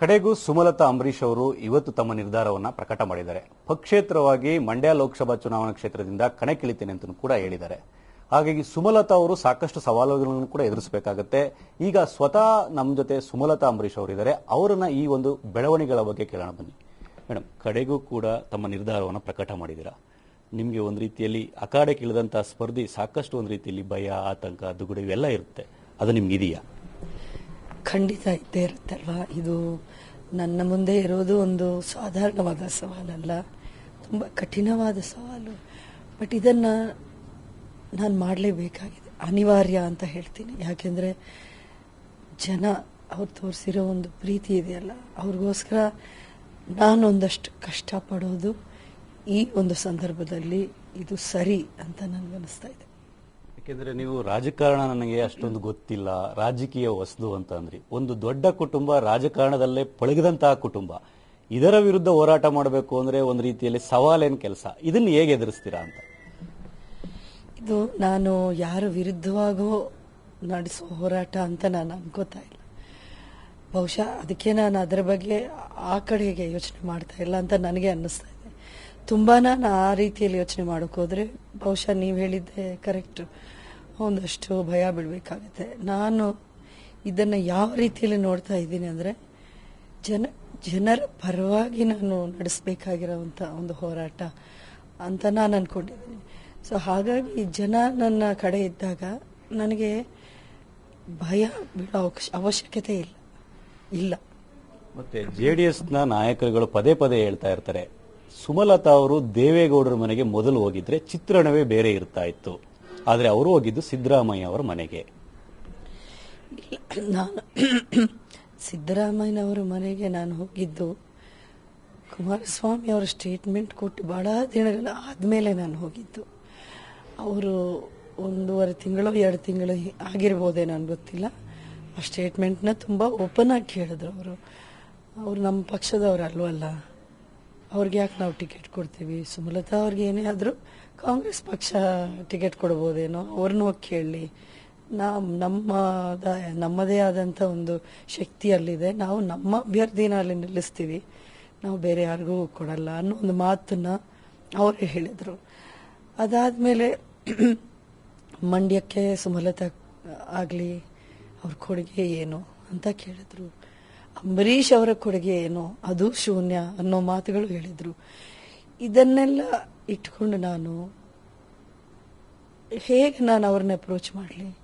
ಕಡೆಗೂ ಸುಮಲತಾ ಅಂಬರೀಶ್ ಅವರು ಇವತ್ತು ತಮ್ಮ ನಿರ್ಧಾರವನ್ನು ಪ್ರಕಟ ಮಾಡಿದ್ದಾರೆ. ಪಕ್ಷೇತರವಾಗಿ ಮಂಡ್ಯ ಲೋಕಸಭಾ ಚುನಾವಣಾ ಕ್ಷೇತ್ರದಿಂದ ಕಣಕ್ಕಿಳಿತೇನೆ ಅಂತ ಕೂಡ ಹೇಳಿದ್ದಾರೆ. ಹಾಗಾಗಿ ಸುಮಲತಾ ಅವರು ಸಾಕಷ್ಟು ಸವಾಲುಗಳನ್ನು ಕೂಡ ಎದುರಿಸಬೇಕಾಗುತ್ತೆ. ಈಗ ಸ್ವತಃ ನಮ್ಮ ಜೊತೆ ಸುಮಲತಾ ಅಂಬರೀಶ್ ಅವರು ಇದ್ದಾರೆ. ಅವರನ್ನ ಈ ಒಂದು ಬೆಳವಣಿಗೆಗಳ ಬಗ್ಗೆ ಕೇಳೋಣ ಬನ್ನಿ. ಮೇಡಮ್ ಕಡೆಗೂ ಕೂಡ ತಮ್ಮ ನಿರ್ಧಾರವನ್ನು ಪ್ರಕಟ ಮಾಡಿದ್ದೀರಾ? ನಿಮಗೆ ಒಂದು ರೀತಿಯಲ್ಲಿ ಅಖಾಡಕ್ಕೆ ಇಳಿದಂತಹ ಸ್ಪರ್ಧಿ ಸಾಕಷ್ಟು ಒಂದು ರೀತಿಯಲ್ಲಿ ಭಯ, ಆತಂಕ, ದುಗುಡ ಇವೆಲ್ಲ ಇರುತ್ತೆ. ಅದು ನಿಮ್ಗೆ ಇದೆಯಾ ಖಂಡಿತ ಇದ್ದೇ ಇರುತ್ತಲ್ವ? ಇದು ನನ್ನ ಮುಂದೆ ಇರೋದು ಒಂದು ಸಾಧಾರಣವಾದ ಸವಾಲಲ್ಲ. ತುಂಬ ಕಠಿಣವಾದ ಸವಾಲು. ಬಟ್ ಇದನ್ನು ನಾನು ಮಾಡಲೇಬೇಕಾಗಿದೆ. ಅನಿವಾರ್ಯ ಅಂತ ಹೇಳ್ತೀನಿ. ಯಾಕೆಂದರೆ ಜನ ಅವ್ರು ತೋರಿಸಿರೋ ಒಂದು ಪ್ರೀತಿ ಇದೆಯಲ್ಲ, ಅವ್ರಿಗೋಸ್ಕರ ನಾನೊಂದಷ್ಟು ಕಷ್ಟಪಡೋದು ಈ ಒಂದು ಸಂದರ್ಭದಲ್ಲಿ ಇದು ಸರಿ ಅಂತ ನನಗನ್ನಿಸ್ತಾ ಇದೆ. ಯಾಕೆಂದ್ರೆ ನೀವು ರಾಜಕಾರಣ ನನಗೆ ಅಷ್ಟೊಂದು ಗೊತ್ತಿಲ್ಲ. ರಾಜಕೀಯ ವಸ್ತು ಅಂತ ಅಂದ್ರಿ. ಒಂದು ದೊಡ್ಡ ಕುಟುಂಬ ರಾಜಕಾರಣದಲ್ಲೇ ಪಳಗಿದಂತಹ ಕುಟುಂಬ. ಇದರ ವಿರುದ್ಧ ಹೋರಾಟ ಮಾಡಬೇಕು ಅಂದ್ರೆ ಒಂದು ರೀತಿಯಲ್ಲಿ ಸವಾಲೇನ್ ಕೆಲಸ. ಇದನ್ನ ಹೇಗೆ ಎದುರಿಸ್ತೀರಾ ಅಂತ? ಇದು ನಾನು ಯಾರ ವಿರುದ್ಧವಾಗೋ ನಡೆಸೋ ಹೋರಾಟ ಅಂತ ನಾನು ಅನ್ಕೋತಾ ಇಲ್ಲ. ಬಹುಶಃ ಅದಕ್ಕೆ ನಾನು ಅದರ ಬಗ್ಗೆ ಆ ಕಡೆಗೆ ಯೋಚನೆ ಮಾಡ್ತಾ ಇಲ್ಲ ಅಂತ ನನಗೆ ಅನ್ನಿಸ್ತಾ ತುಂಬಾ ನಾನು ಆ ರೀತಿಯಲ್ಲಿ ಯೋಚನೆ ಮಾಡೋಕೆ ಬಹುಶಃ ನೀವು ಹೇಳಿದ್ದೆ ಕರೆಕ್ಟ್ ಒಂದಷ್ಟು ಭಯ ಬಿಡಬೇಕಾಗುತ್ತೆ. ನಾನು ಇದನ್ನು ಯಾವ ರೀತಿಯಲ್ಲಿ ನೋಡ್ತಾ ಇದ್ದೀನಿ ಅಂದರೆ, ಜನ, ಜನರ ಪರವಾಗಿ ನಾನು ನಡೆಸಬೇಕಾಗಿರೋವಂಥ ಒಂದು ಹೋರಾಟ ಅಂತ ನಾನು ಅನ್ಕೊಂಡಿದ್ದೀನಿ. ಸೊ ಹಾಗಾಗಿ ಜನ ನನ್ನ ಕಡೆ ಇದ್ದಾಗ ನನಗೆ ಭಯ ಬಿಡೋ ಅವಶ್ಯಕತೆ ಇಲ್ಲ. ಇಲ್ಲ. ಮತ್ತೆ ಜೆಡಿಎಸ್ನ ನಾಯಕರುಗಳು ಪದೇ ಪದೇ ಹೇಳ್ತಾ ಇರ್ತಾರೆ ಸುಮಲತಾ ಅವರು ದೇವೇಗೌಡರ ಮನೆಗೆ ಮೊದಲು ಹೋಗಿದ್ರೆ ಚಿತ್ರಣವೇ ಬೇರೆ ಇರ್ತಾ ಇತ್ತು. ಆದ್ರೆ ಅವರು ಹೋಗಿದ್ದು ಸಿದ್ದರಾಮಯ್ಯ ಅವರ ಮನೆಗೆ. ನಾನು ಸಿದ್ದರಾಮಯ್ಯನವರ ಮನೆಗೆ ನಾನು ಹೋಗಿದ್ದು. ಕುಮಾರಸ್ವಾಮಿ ಅವರ ಸ್ಟೇಟ್ಮೆಂಟ್ ಕೊಟ್ಟು ಬಹಳ ದಿನಗಳ ಆದಮೇಲೆ ನಾನು ಹೋಗಿದ್ದು. ಅವರು ಒಂದೂವರೆ ತಿಂಗಳು ಎರಡು ತಿಂಗಳು ಆಗಿರ್ಬೋದೇ ನಾನು ಗೊತ್ತಿಲ್ಲ. ಆ ಸ್ಟೇಟ್ಮೆಂಟ್ನ ತುಂಬ ಓಪನ್ ಆಗಿ ಕೇಳಿದ್ರು ಅವರು. ಅವರು ನಮ್ಮ ಪಕ್ಷದವರು ಅಲ್ವಲ್ಲ ಅವ್ರಿಗೆ ಯಾಕೆ ನಾವು ಟಿಕೆಟ್ ಕೊಡ್ತೀವಿ? ಸುಮಲತಾ ಅವ್ರಿಗೆ ಏನೇ ಆದರೂ ಕಾಂಗ್ರೆಸ್ ಪಕ್ಷ ಟಿಕೆಟ್ ಕೊಡ್ಬೋದೇನೋ, ಅವ್ರನ್ನೂ ಕೇಳಲಿ ನಾವು ನಮ್ಮದ ನಮ್ಮದೇ ಆದಂಥ ಒಂದು ಶಕ್ತಿ ಅಲ್ಲಿದೆ. ನಾವು ನಮ್ಮ ಅಭ್ಯರ್ಥಿನ ಅಲ್ಲಿ ನಿಲ್ಲಿಸ್ತೀವಿ. ನಾವು ಬೇರೆ ಯಾರಿಗೂ ಕೊಡಲ್ಲ ಅನ್ನೋ ಒಂದು ಮಾತನ್ನ ಅವರೇ ಹೇಳಿದರು. ಅದಾದಮೇಲೆ ಮಂಡ್ಯಕ್ಕೆ ಸುಮಲತಾ ಆಗಲಿ, ಅವ್ರ ಕೊಡುಗೆ ಏನು ಅಂತ ಕೇಳಿದ್ರು. ಅಂಬರೀಷ್ ಅವರ ಕೊಡುಗೆ ಏನು ಅದು ಶೂನ್ಯ ಅನ್ನೋ ಮಾತುಗಳು ಹೇಳಿದ್ರು. ಇದನ್ನೆಲ್ಲ ಇಟ್ಕೊಂಡು ನಾನು ಹೇಗೆ ನಾನು ಅವ್ರನ್ನ ಅಪ್ರೋಚ್ ಮಾಡಲಿ?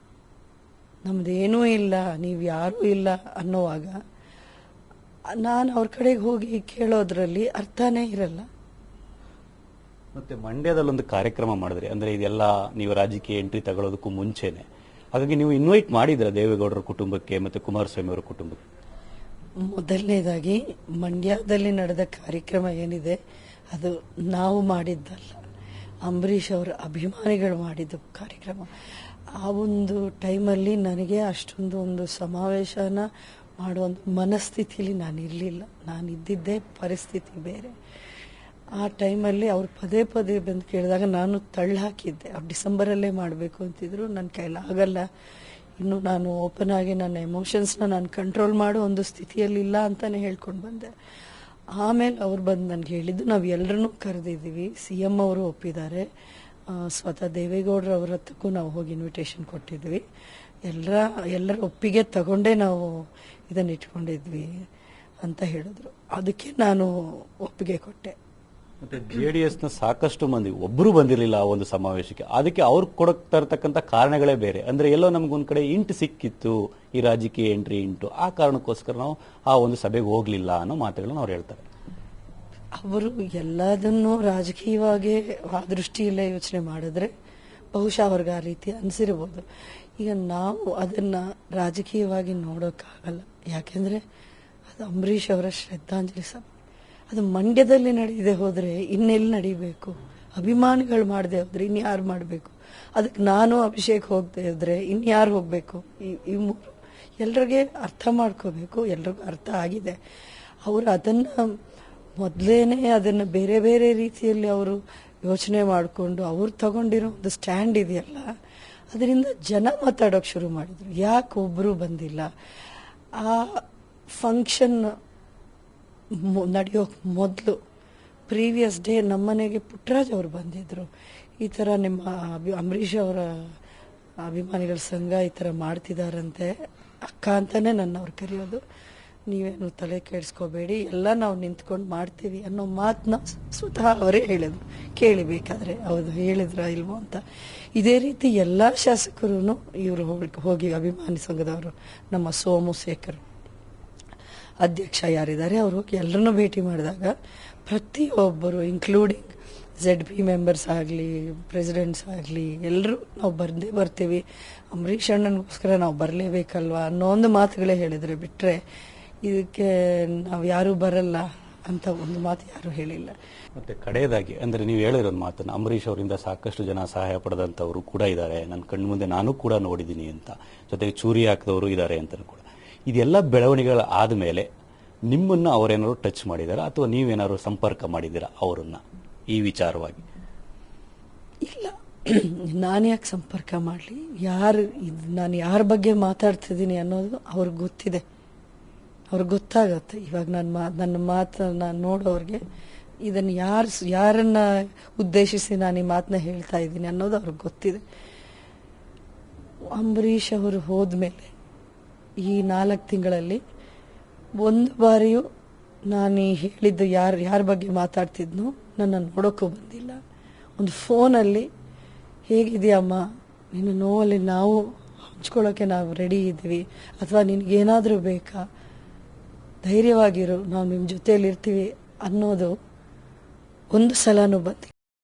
ನಮ್ದೇನೂ ಇಲ್ಲ, ನೀವು ಯಾರೂ ಇಲ್ಲ ಅನ್ನೋವಾಗ ನಾನು ಅವ್ರ ಕಡೆಗೆ ಹೋಗಿ ಕೇಳೋದ್ರಲ್ಲಿ ಅರ್ಥನೇ ಇರಲ್ಲ. ಮತ್ತೆ ಮಂಡ್ಯದಲ್ಲಿ ಒಂದು ಕಾರ್ಯಕ್ರಮ ಮಾಡಿದ್ರಿ. ಅಂದ್ರೆ ಇದೆಲ್ಲ ನೀವು ರಾಜಕೀಯ ಎಂಟ್ರಿ ತಗೊಳ್ಳೋದಕ್ಕೂ ಮುಂಚೆನೆ. ಹಾಗಾಗಿ ನೀವು ಇನ್ವೈಟ್ ಮಾಡಿದ್ರ ದೇವೇಗೌಡರ ಕುಟುಂಬಕ್ಕೆ ಮತ್ತೆ ಕುಮಾರಸ್ವಾಮಿ ಅವರ ಕುಟುಂಬಕ್ಕೆ? ಮೊದಲನೇದಾಗಿ ಮಂಡ್ಯದಲ್ಲಿ ನಡೆದ ಕಾರ್ಯಕ್ರಮ ಏನಿದೆ, ಅದು ನಾವು ಮಾಡಿದ್ದಲ್ಲ. ಅಂಬರೀಷ್ ಅವರ ಅಭಿಮಾನಿಗಳು ಮಾಡಿದ್ದು ಕಾರ್ಯಕ್ರಮ. ಆ ಒಂದು ಟೈಮಲ್ಲಿ ನನಗೆ ಅಷ್ಟೊಂದು ಒಂದು ಸಮಾವೇಶನ ಮಾಡುವ ಮನಸ್ಥಿತಿಯಲ್ಲಿ ನಾನು ಇರಲಿಲ್ಲ ನಾನು ಇದ್ದಿದ್ದೇ ಪರಿಸ್ಥಿತಿ ಬೇರೆ. ಆ ಟೈಮಲ್ಲಿ ಅವ್ರು ಪದೇ ಪದೇ ಬಂದು ಕೇಳಿದಾಗ ನಾನು ತಳ್ಳು ಹಾಕಿದ್ದೆ. ಅವ್ರು ಡಿಸೆಂಬರಲ್ಲೇ ಮಾಡಬೇಕು ಅಂತಿದ್ರು. ನನ್ನ ಕೈಲಾಗಲ್ಲ. ಇನ್ನು ನಾನು ಓಪನ್ ಆಗಿ ನನ್ನ ಎಮೋಷನ್ಸ್ನ ನಾನು ಕಂಟ್ರೋಲ್ ಮಾಡೋ ಒಂದು ಸ್ಥಿತಿಯಲ್ಲಿಲ್ಲ ಅಂತಾನೆ ಹೇಳ್ಕೊಂಡು ಬಂದೆ. ಆಮೇಲೆ ಅವ್ರು ಬಂದು ನನಗೆ ಹೇಳಿದ್ದು, ನಾವು ಎಲ್ಲರನ್ನೂ ಕರೆದಿದ್ದೀವಿ. ಸಿ ಎಂ ಅವರು ಒಪ್ಪಿದ್ದಾರೆ. ಸ್ವತಃ ದೇವೇಗೌಡರು ಅವ್ರ ಹತ್ರಕ್ಕೂ ನಾವು ಹೋಗಿ ಇನ್ವಿಟೇಷನ್ ಕೊಟ್ಟಿದ್ವಿ. ಎಲ್ಲರ ಎಲ್ಲರ ಒಪ್ಪಿಗೆ ತಗೊಂಡೇ ನಾವು ಇದನ್ನು ಇಟ್ಕೊಂಡಿದ್ವಿ ಅಂತ ಹೇಳಿದ್ರು. ಅದಕ್ಕೆ ನಾನು ಒಪ್ಪಿಗೆ ಕೊಟ್ಟೆ. ಮತ್ತೆ ಜೆಡಿಎಸ್ನ ಸಾಕಷ್ಟು ಮಂದಿ ಒಬ್ಬರು ಬಂದಿರಲಿಲ್ಲ ಆ ಒಂದು ಸಮಾವೇಶಕ್ಕೆ. ಅದಕ್ಕೆ ಅವ್ರು ಕೊಡಕ್ತಾ ಇರ್ತಕ್ಕಂಥ ಕಾರಣಗಳೇ ಬೇರೆ. ಅಂದ್ರೆ ಎಲ್ಲೋ ನಮ್ಗೊಂದ್ ಕಡೆ ಇಂಟು ಸಿಕ್ಕಿತ್ತು, ಈ ರಾಜಕೀಯ ಎಂಟ್ರಿ ಇಂಟು. ಆ ಕಾರಣಕ್ಕೋಸ್ಕರ ನಾವು ಆ ಒಂದು ಸಭೆಗೆ ಹೋಗ್ಲಿಲ್ಲ ಅನ್ನೋ ಮಾತುಗಳನ್ನ ಅವ್ರು ಹೇಳ್ತಾರೆ. ಅವರು ಎಲ್ಲದನ್ನೂ ರಾಜಕೀಯವಾಗಿ ಆ ದೃಷ್ಟಿಯಲ್ಲೇ ಯೋಚನೆ ಮಾಡಿದ್ರೆ ಬಹುಶಃ ಅವ್ರಿಗೆ ಆ ರೀತಿ ಅನಿಸಿರ್ಬೋದು. ಈಗ ನಾವು ಅದನ್ನ ರಾಜಕೀಯವಾಗಿ ನೋಡೋಕ್ಕಾಗಲ್ಲ. ಯಾಕೆಂದ್ರೆ ಅದು ಅಂಬರೀಷ್ ಅವರ ಶ್ರದ್ಧಾಂಜಲಿ ಸಭೆ ಅದು ಮಂಡ್ಯದಲ್ಲಿ ನಡೆಯದೆ ಹೋದರೆ ಇನ್ನೆಲ್ಲಿ ನಡಿಬೇಕು? ಅಭಿಮಾನಿಗಳು ಮಾಡದೆ ಹೋದ್ರೆ ಇನ್ಯಾರು ಮಾಡಬೇಕು? ಅದಕ್ಕೆ ನಾನು ಅಭಿಷೇಕ್ ಹೋಗದೆ ಹೋದ್ರೆ ಇನ್ಯಾರು ಹೋಗಬೇಕು? ಈ ಮೂರು ಎಲ್ರಿಗೆ ಅರ್ಥ ಮಾಡ್ಕೋಬೇಕು, ಎಲ್ರಿಗೂ ಅರ್ಥ ಆಗಿದೆ. ಅವರು ಅದನ್ನ ಮೊದಲೇನೆ ಅದನ್ನ ಬೇರೆ ಬೇರೆ ರೀತಿಯಲ್ಲಿ ಅವರು ಯೋಚನೆ ಮಾಡಿಕೊಂಡು ಅವ್ರು ತಗೊಂಡಿರೋ ಒಂದು ಸ್ಟ್ಯಾಂಡ್ ಇದೆಯಲ್ಲ, ಅದರಿಂದ ಜನ ಮಾತಾಡೋಕೆ ಶುರು ಮಾಡಿದ್ರು. ಯಾಕೆ ಒಬ್ಬರು ಬಂದಿಲ್ಲ? ಆ ಫಂಕ್ಷನ್ ನಡೆಯೋಕೆ ಮೊದಲು ಪ್ರೀವಿಯಸ್ ಡೇ ನಮ್ಮನೆಗೆ ಪುಟ್ಟರಾಜ್ ಅವರು ಬಂದಿದ್ರು. ಈ ಥರ ನಿಮ್ಮ ಅಭಿ ಅಂಬರೀಷ್ ಅವರ ಅಭಿಮಾನಿಗಳ ಸಂಘ ಈ ಥರ ಮಾಡ್ತಿದಾರಂತೆ. ಅಕ್ಕ ಅಂತಾನೆ ನನ್ನ ಅವ್ರು ಕರೆಯೋದು. ನೀವೇನು ತಲೆ ಕೆಡಿಸ್ಕೋಬೇಡಿ, ಎಲ್ಲ ನಾವು ನಿಂತ್ಕೊಂಡು ಮಾಡ್ತೀವಿ ಅನ್ನೋ ಮಾತನ್ನ ಸ್ವತಃ ಅವರೇ ಹೇಳಿದ್ರು ಕೇಳಿಬೇಕಾದ್ರೆ ಹೌದು, ಹೇಳಿದ್ರ ಇಲ್ವೋ ಅಂತ. ಇದೇ ರೀತಿ ಎಲ್ಲ ಶಾಸಕರು ಇವರು ಹೋಗಿ ಅಭಿಮಾನಿ ಸಂಘದವರು, ನಮ್ಮ ಸೋಮು ಶೇಖರ್. ಅಧ್ಯಕ್ಷ ಯಾರಿದ್ದಾರೆ, ಅವರು ಎಲ್ಲರನ್ನೂ ಭೇಟಿ ಮಾಡಿದಾಗ ಪ್ರತಿಯೊಬ್ಬರು ಇನ್ಕ್ಲೂಡಿಂಗ್ ಝೆಡ್ ಪಿ ಮೆಂಬರ್ಸ್ ಆಗಲಿ ಪ್ರೆಸಿಡೆಂಟ್ಸ್ ಆಗಲಿ ಎಲ್ಲರೂ ನಾವು ಬಂದೇ ಬರ್ತೀವಿ. ಅಂಬರೀಷ್ ಅಣ್ಣನಿಗೋಸ್ಕರ ನಾವು ಬರಲೇಬೇಕಲ್ವಾ ಅನ್ನೋ ಒಂದು ಮಾತುಗಳೇ ಹೇಳಿದರೆ ಬಿಟ್ಟರೆ ಇದಕ್ಕೆ ನಾವು ಯಾರೂ ಬರಲ್ಲ ಅಂತ ಒಂದು ಮಾತು ಯಾರೂ ಹೇಳಿಲ್ಲ. ಮತ್ತೆ ಕಡೆಯದಾಗಿ, ಅಂದ್ರೆ ನೀವು ಹೇಳಿರೋ ಮಾತನ್ನು, ಅಂಬರೀಷ್ ಅವರಿಂದ ಸಾಕಷ್ಟು ಜನ ಸಹಾಯ ಪಡೆದಂತವರು ಕೂಡ ಇದ್ದಾರೆ ನನ್ನ ಕಣ್ಣು ಮುಂದೆ ನಾನು ಕೂಡ ನೋಡಿದ್ದೀನಿ ಅಂತ. ಜೊತೆಗೆ ಚೂರಿ ಹಾಕಿದವರು ಇದ್ದಾರೆ ಅಂತ ಕೂಡ. ಇದೆಲ್ಲ ಬೆಳವಣಿಗೆಗಳು ಆದ್ಮೇಲೆ ನಿಮ್ಮನ್ನ ಅವರೇನಾದ್ರು ಟಚ್ ಮಾಡಿದಾರ? ಅಥವಾ ನೀವೇನಾದ್ರು ಸಂಪರ್ಕ ಮಾಡಿದ್ದೀರಾ ಅವರನ್ನ ಈ ವಿಚಾರವಾಗಿ? ಇಲ್ಲ. ನಾನು ಯಾಕೆ ಸಂಪರ್ಕ ಮಾಡಲಿ? ಯಾರು ನಾನು ಯಾರ ಬಗ್ಗೆ ಮಾತಾಡ್ತಿದ್ದೀನಿ ಅನ್ನೋದು ಅವ್ರಿಗೆ ಗೊತ್ತಿದೆ. ಅವ್ರಿಗೆ ಗೊತ್ತಾಗತ್ತೆ. ಇವಾಗ ನನ್ನ ಮಾ, ನನ್ನ ಮಾತನ್ನ ನೋಡೋರಿಗೆ ಇದನ್ನು ಯಾರು ಯಾರನ್ನ ಉದ್ದೇಶಿಸಿ ನಾನು ಈ ಮಾತನ್ನ ಹೇಳ್ತಾ ಇದ್ದೀನಿ ಅನ್ನೋದು ಅವ್ರಿಗೆ ಗೊತ್ತಿದೆ. ಅಂಬರೀಷ್ ಅವರು ಹೋದ್ಮೇಲೆ ಈ ನಾಲ್ಕು ತಿಂಗಳಲ್ಲಿ ಒಂದು ಬಾರಿಯೂ ನಾನು ಹೇಳಿದ್ದು ಯಾರು, ಯಾರ ಬಗ್ಗೆ ಮಾತಾಡ್ತಿದ್ನೋ ನನ್ನ ನೋಡೋಕ್ಕೂ ಬಂದಿಲ್ಲ. ಒಂದು ಫೋನಲ್ಲಿ, ಹೇಗಿದೆಯಮ್ಮ? ನಿನ್ನ ನೋವಲ್ಲಿ ನಾವು ಹಂಚ್ಕೊಳ್ಳೋಕ್ಕೆ ನಾವು ರೆಡಿ ಇದ್ದೀವಿ. ಅಥವಾ ನಿನಗೇನಾದರೂ ಬೇಕಾ? ಧೈರ್ಯವಾಗಿರು, ನಾವು ನಿಮ್ಮ ಜೊತೆಯಲ್ಲಿ ಇರ್ತೀವಿ ಅನ್ನೋದು ಒಂದು ಸಲನೂ ಬಂದಿಲ್ಲ.